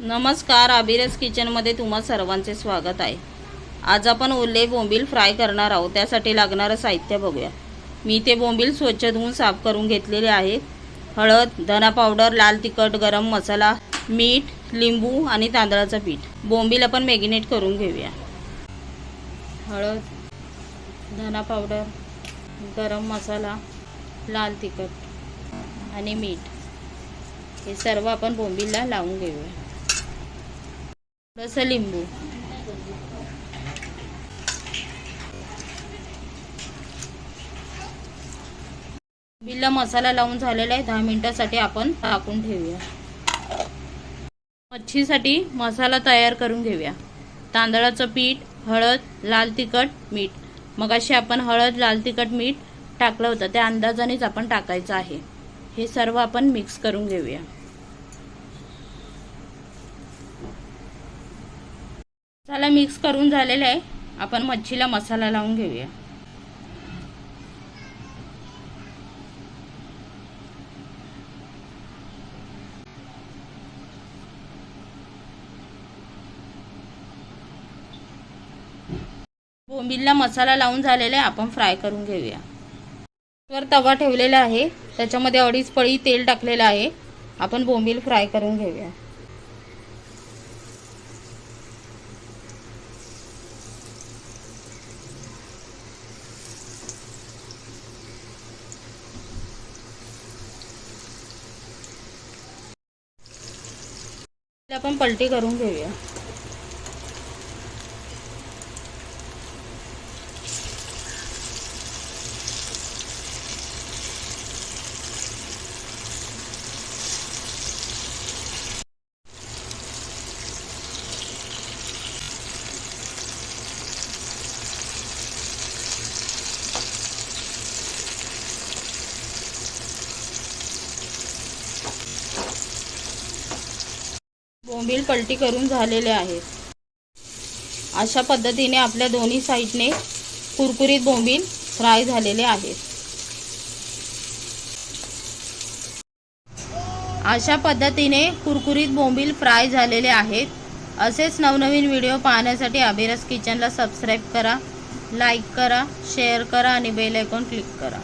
नमस्कार अभिरस किचनमध्ये तुम्हा सर्वांचे स्वागत आहे. आज आपण ओले बोंबील फ्राय करणार आहोत त्यासाठी लागणारं साहित्य बघूया. मी ते बोंबील स्वच्छ धुवून साफ करून घेतलेले आहेत. हळद धना पावडर लाल तिखट गरम मसाला मीठ लिंबू आणि तांदळाचं पीठ. बोंबील आपण मॅगिनेट करून घेऊया. हळद धना पावडर गरम मसाला लाल तिखट आणि मीठ. हे सर्व आपण बोंबीलला लावून घेऊया. थोडंसं लिंबू. बिल्ला मसाला लावून झालेला आहे. दहा मिनिटासाठी आपण टाकून ठेवूया. मच्छीसाठी मसाला तयार करून घेऊया. तांदळाचं पीठ हळद लाल तिखट मीठ. मग अशी आपण हळद लाल तिखट मीठ टाकलं होतं. त्या अंदाजानेच आपण टाकायचं आहे. हे सर्व आपण मिक्स करून घेऊया. चला मिक्स करून झालेलं आहे. आपण मच्छीला मसाला लावून घेऊया. बोंबिलला मसाला लावून झालेला आहे. आपण फ्राय करून घेऊया. वर तवा ठेवलेला आहे. त्याच्यामध्ये अडीच पळी तेल टाकलेलं आहे. आपण बोंबील फ्राय करून घेऊया. आपण पलटी करून घेऊया. बोंबील पलटी करून झालेले आहेत. अशा पद्धतीने आपल्या दोन्ही साईडने कुरकुरीत बोंबील फ्राय झालेले आहेत. अशा पद्धतीने कुरकुरीत बोंबील फ्राय झालेले आहेत. असेच नवनवीन व्हिडिओ पाहण्यासाठी अभिरस किचनला सबस्क्राईब करा लाईक करा शेअर करा आणि बेल आयकॉन क्लिक करा.